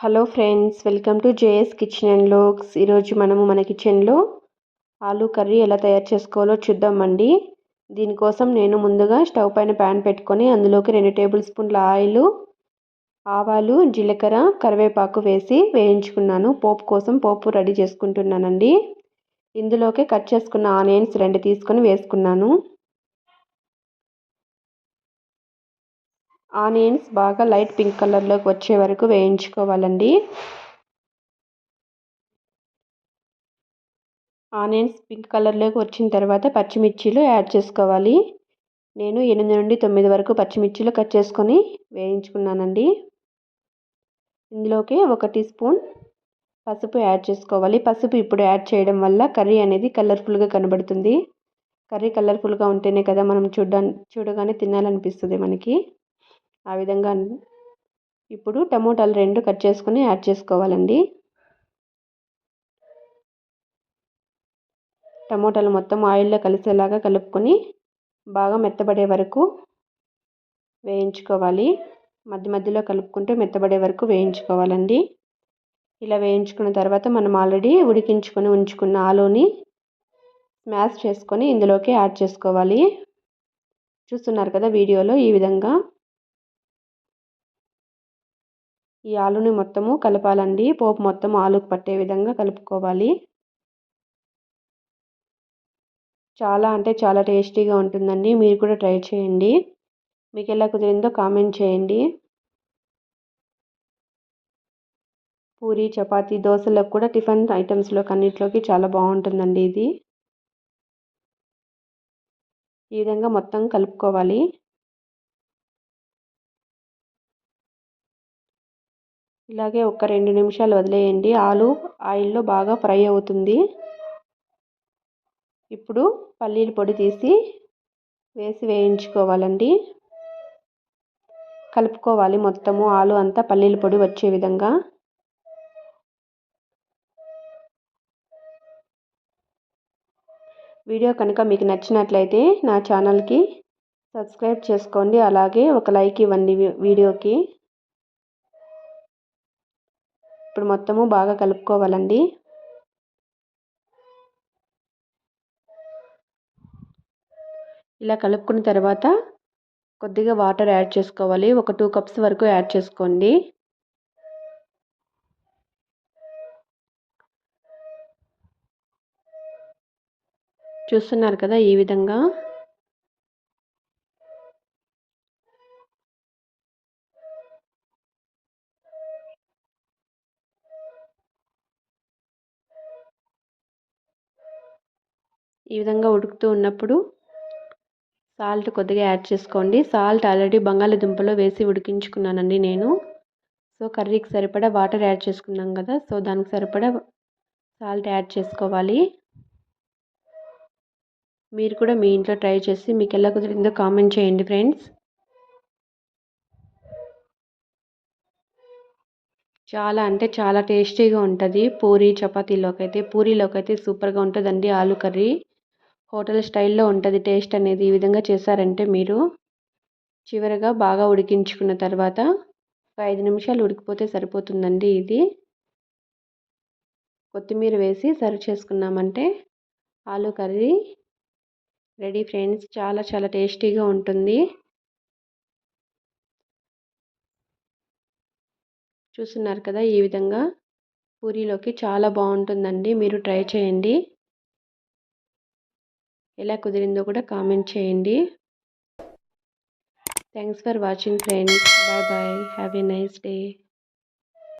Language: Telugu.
Hello friends welcome to J S kitchen and vlogs. ఈరోజు మనము మన కిచెన్లో ఆలూ కర్రీ ఎలా తయారు చేసుకోవాలో చూద్దామండి. దీనికోసం నేను ముందుగా స్టవ్ పైన ప్యాన్ పెట్టుకొని అందులోకి రెండు టేబుల్ స్పూన్ల ఆయిల్ ఆవాలు జీలకర్ర కరివేపాకు వేసి వేయించుకున్నాను. పోపు కోసం పోపు రెడీ చేసుకుంటున్నానండి. ఇందులోకి కట్ చేసుకున్న ఆనియన్స్ రెండు తీసుకొని వేసుకున్నాను. ఆనియన్స్ బాగా లైట్ పింక్ కలర్లోకి వచ్చే వరకు వేయించుకోవాలండి. ఆనియన్స్ పింక్ కలర్లోకి వచ్చిన తర్వాత పచ్చిమిర్చీలు యాడ్ చేసుకోవాలి. నేను ఎనిమిది నుండి తొమ్మిది వరకు పచ్చిమిర్చీలు కట్ చేసుకొని వేయించుకున్నానండి. ఇందులోకి ఒక టీ స్పూన్ పసుపు యాడ్ చేసుకోవాలి. పసుపు ఇప్పుడు యాడ్ చేయడం వల్ల కర్రీ అనేది కలర్ఫుల్గా కనబడుతుంది. కర్రీ కలర్ఫుల్గా ఉంటేనే కదా మనం చూడ చూడగానే తినాలనిపిస్తుంది మనకి. ఆ విధంగా ఇప్పుడు టమోటాలు రెండు కట్ చేసుకొని యాడ్ చేసుకోవాలండి. టమోటాలు మొత్తం ఆయిల్లో కలిసేలాగా కలుపుకొని బాగా మెత్తబడే వరకు వేయించుకోవాలి. మధ్య మధ్యలో కలుపుకుంటూ మెత్తబడే వరకు వేయించుకోవాలండి. ఇలా వేయించుకున్న తర్వాత మనం ఆల్రెడీ ఉడికించుకొని ఉంచుకున్న ఆలూని స్మాష్ చేసుకొని ఇందులోకి యాడ్ చేసుకోవాలి. చూస్తున్నారు కదా వీడియోలో ఈ విధంగా. ఈ ఆలుని మొత్తము కలపాలండి. పోపు మొత్తం ఆలుకు పట్టే విధంగా కలుపుకోవాలి. చాలా అంటే చాలా టేస్టీగా ఉంటుందండి. మీరు కూడా ట్రై చేయండి. మీకు ఎలా కుదిరిందో కామెంట్ చేయండి. పూరి చపాతి దోశలకు కూడా టిఫిన్ ఐటమ్స్లోకి అన్నింటిలోకి చాలా బాగుంటుందండి ఇది. ఈ విధంగా మొత్తం కలుపుకోవాలి. ఇలాగే ఒక రెండు నిమిషాలు వదిలేయండి. ఆలు ఆయిల్లో బాగా ఫ్రై అవుతుంది. ఇప్పుడు పల్లీల పొడి తీసి వేసి వేయించుకోవాలండి. కలుపుకోవాలి మొత్తము. ఆలు అంతా పల్లీల పొడి వచ్చే విధంగా. వీడియో కనుక మీకు నచ్చినట్లయితే నా ఛానల్కి సబ్స్క్రైబ్ చేసుకోండి. అలాగే ఒక లైక్ ఇవ్వండి వీడియోకి. ఇప్పుడు మొత్తము బాగా కలుపుకోవాలండి. ఇలా కలుపుకున్న తర్వాత కొద్దిగా వాటర్ యాడ్ చేసుకోవాలి. ఒక టూ కప్స్ వరకు యాడ్ చేసుకోండి. చూస్తున్నారు కదా ఈ విధంగా. ఈ విధంగా ఉడుకుతూ ఉన్నప్పుడు సాల్ట్ కొద్దిగా యాడ్ చేసుకోండి. సాల్ట్ ఆల్రెడీ బంగాళదుంపలో వేసి ఉడికించుకున్నానండి నేను. సో కర్రీకి సరిపడా వాటర్ యాడ్ చేసుకున్నాం కదా సో దానికి సరిపడా సాల్ట్ యాడ్ చేసుకోవాలి. మీరు కూడా మీ ఇంట్లో ట్రై చేసి మీకు ఎలా కుదిరిందో కామెంట్ చేయండి ఫ్రెండ్స్. చాలా అంటే చాలా టేస్టీగా ఉంటుంది పూరి చపాతీలోకి అయితే పూరీలోకి అయితే సూపర్గా ఉంటుందండి ఆలు కర్రీ. హోటల్ స్టైల్లో ఉంటుంది టేస్ట్ అనేది ఈ విధంగా చేశారంటే మీరు చివరగా బాగా ఉడికించుకున్న తర్వాత ఒక ఐదు నిమిషాలు ఉడికిపోతే సరిపోతుందండి ఇది. కొత్తిమీర వేసి సర్వ్ చేసుకున్నామంటే ఆలు కర్రీ రెడీ ఫ్రెండ్స్. చాలా చాలా టేస్టీగా ఉంటుంది. చూస్తున్నారు కదా ఈ విధంగా పూరీలోకి చాలా బాగుంటుందండి. మీరు ట్రై చేయండి. ఎలా కుదిరిందో కూడా కామెంట్ చేయండి. Thanks for watching friends bye bye have a nice day